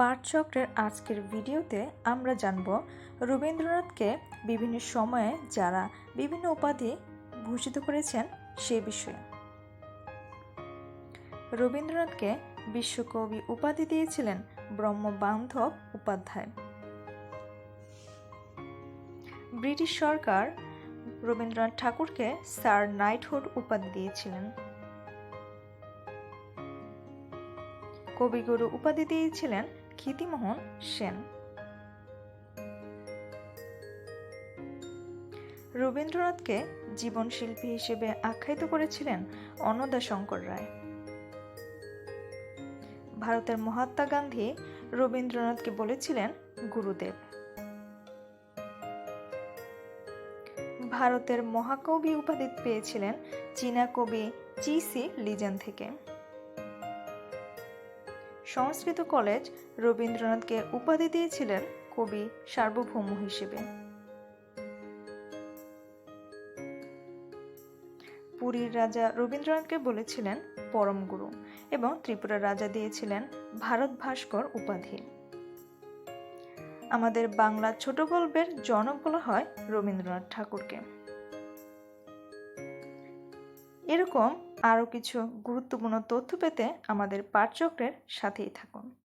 পাঠচক্রের আজকের ভিডিওতে আমরা জানব রবীন্দ্রনাথকে বিভিন্ন সময়ে যারা বিভিন্ন উপাধি ভূষিত করেছেন সে বিষয়ে। রবীন্দ্রনাথকে বিশ্বকবি উপাধি দিয়েছিলেন ব্রহ্মবান্ধব উপাধ্যায়। ব্রিটিশ সরকার রবীন্দ্রনাথ ঠাকুরকে স্যার নাইটহুড উপাধি দিয়েছিলেন। কবিগুরু উপাধি দিয়েছিলেন ক্ষিতিমোহন সেন। রবীন্দ্রনাথকে জীবনশিল্পী হিসেবে আখ্যায়িত করেছিলেন অন্নদা শঙ্কর রায়। ভারতের মহাত্মা গান্ধী রবীন্দ্রনাথকে বলেছিলেন গুরুদেব। ভারতের মহাকবি উপাধি পেয়েছিলেন চীনা কবি চি সি লিজেন থেকে। সংস্কৃত কলেজ রবীন্দ্রনাথকে উপাধি দিয়েছিলেন কবি সার্বভৌম হিসেবে। পুরীর রাজা রবীন্দ্রনাথকে বলেছিলেন পরম গুরু এবং ত্রিপুরার রাজা দিয়েছিলেন ভারত ভাস্কর উপাধি। আমাদের বাংলা ছোট গল্পের জনক বলা হয় রবীন্দ্রনাথ ঠাকুরকে। এরকম আরও কিছু গুরুত্বপূর্ণ তথ্য পেতে আমাদের পাঠচক্রের সাথেই থাকুন।